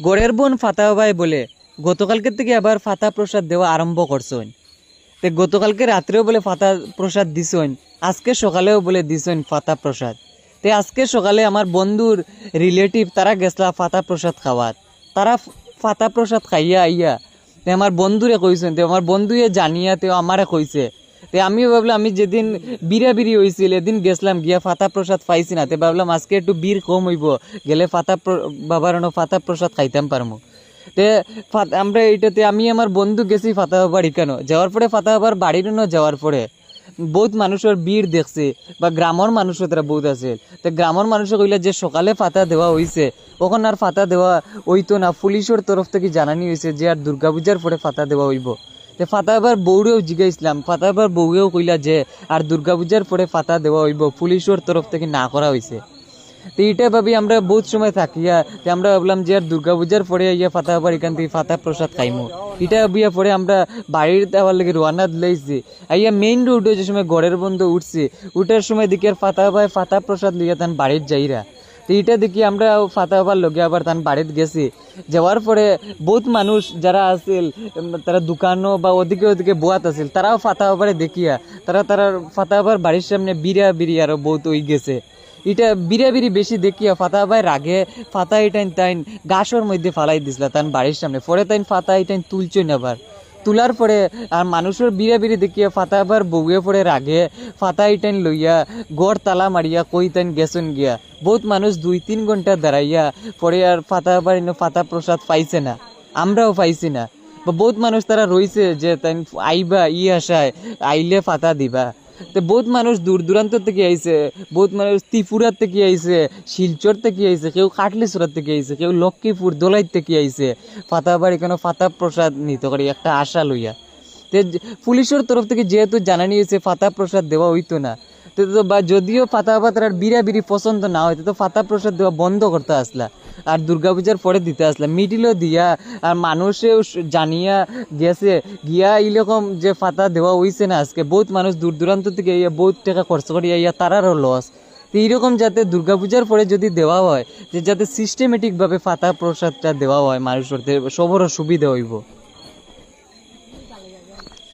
গড়ের বোন ফাতা ভাই বলে, গতকালকে থেকে আবার ফাতা প্রসাদ দেওয়া আরম্ভ করছেন। তে গতকালকে রাত্রেও বলে ফাতা প্রসাদ দিছেন, আজকে সকালেও বলে দিছেন ফাতা প্রসাদ তে আজকে সকালে আমার বন্ধুর রিলেটিভ, তারা গেছলা ফাতা প্রসাদ খাওয়াত। তারা ফাতা প্রসাদ খাইয়া আইয়া, তে আমার বন্ধুরে কইছেন, তে আমার বন্ধুয়ে জানিয়া তে আমারে কইছে তে আমিও ভাবলাম, আমি যেদিন বিরা বিরি হয়েছিল এদিন গেছিলাম গিয়া ফাতা প্রসাদ পাইছি না, তে ভাবলাম আজকে একটু বীর কম হইব, গেলে ফাতা বাবার ফাতা প্রসাদ খাইতাম পারমু। তে আমরা এইটাতে, আমি আমার বন্ধু গেছি ফাতা বাড়ি কেন, যাওয়ার পরে ফাতা বাবার বাড়ির যাওয়ার পরে, বহুত মানুষের ভিড় দেখছে, বা গ্রামের মানুষও তারা বহুত আছে। তো গ্রামের মানুষে কইলা যে সকালে ফাতা দেওয়া হইছে ওখানে আর ফাতা দেওয়া হইতো না, পুলিশের তরফ থেকে জানানি হয়েছে যে আর দুর্গাপূজার পরে ফাতা দেওয়া হইব। তো ফাতা আবার বউরেও জিগাইছিলাম ফাতা আবার বউরেও কইলা যে আর দুর্গাপূজার পরে ফাতা দেওয়া হইব, পুলিশের তরফ থেকে না করা হয়েছে তো এইটা ভাবি আমরা বহুত সময় থাকিয়া তো আমরা ভাবলাম যে আর দুর্গাপূজার পরে ইয়া ফাতা আবার এখান থেকে ফাতা প্রসাদ খাইমু। এটা বিয়া পরে আমরা বাড়ির দেওয়ার লেগে রোয়ানা দিলাইছি। আইয়া মেইন রোডে যে সময় ঘরের বন্ধ উঠছি, উঠার সময় দেখি আর ফাতা ভাই ফাতা প্রসাদ লিয়া তান বাড়ির যাইরা। তো এটা দেখি আমরা ফাতা আবার লগে আবার তার বাড়িতে গেছি। যাওয়ার পরে বহুত মানুষ যারা উম, তারা দোকানও বা ওদিকে ওদিকে বোয়াত আছিল তারাও ফাতা আবারে দেখিয়া তারা তারা ফাতা আবার বাড়ির সামনে বিরা বিরি আরও বহুত ওই গেছে। এটা বিরা বিরি বেশি দেখিয়া ফাতা ভাই রাগে ফাতা এটাইন তাইন গাছর মধ্যে ফালাই দিছিল তান বাড়ির সামনে। পরে তাইন ফাতা এটাইন তুলছইন আবার। তোলার পরে আর মানুষের বিড়ে বিড়ে দেখিয়া ফাতা আবার বউয়ে পড়ে রাগে। ফাতা ইটাইন লইয়া, গড় তালা মারিয়া কই তাইন গেছন গিয়া। বহুত মানুষ দুই তিন ঘণ্টা দাঁড়াইয়া পরে আর ফাতা আবার ফাতা প্রসাদ পাইছে না। আমরাও পাইছি না। বহুত মানুষ তারা রইছে যে তাই আইবা, ই আশায় আইলে ফাতা দিবা। তো বহুত মানুষ দূর দূরান্ত থেকে আইছে, বহুত মানুষ ত্রিপুরার থেকে আইছে, শিলচর থেকে আইছে, কেউ কাটলিচুরার থেকে আইছে, কেউ লক্ষ্মীপুর দোলাইর থেকে আইছে। ফাতাবাড়ি কেন ফাতা প্রসাদ নিতে পারি একটা আশা লইয়া। তে পুলিশের তরফ থেকে যেহেতু জানানি হয়েছে ফাতা প্রসাদ দেওয়া হইতো না। তো তো বা যদিও ফাতা পাতার বিরা বিরি পছন্দ না হইতো তো ফাতা প্রসাদ দেওয়া বন্ধ করতে আসলা। আর দুর্গাপূজার পরে দিতে আসলা। মিডিলও দিয়া, আর মানুষেও জানিয়া গেছে, গিয়া এইরকম যে ফাতা দেওয়া হইছে না আজকে, বহুত মানুষ দূর দূরান্ত থেকে ইয়া বহুত টাকা খরচ করিয়া ইয়া তারারও লস তো এইরকম যাতে দুর্গাপূজার পরে যদি দেওয়া হয়, যে যাতে সিস্টেমেটিকভাবে ফাতা প্রসাদটা দেওয়া হয় মানুষের সবরও সুবিধা হইব।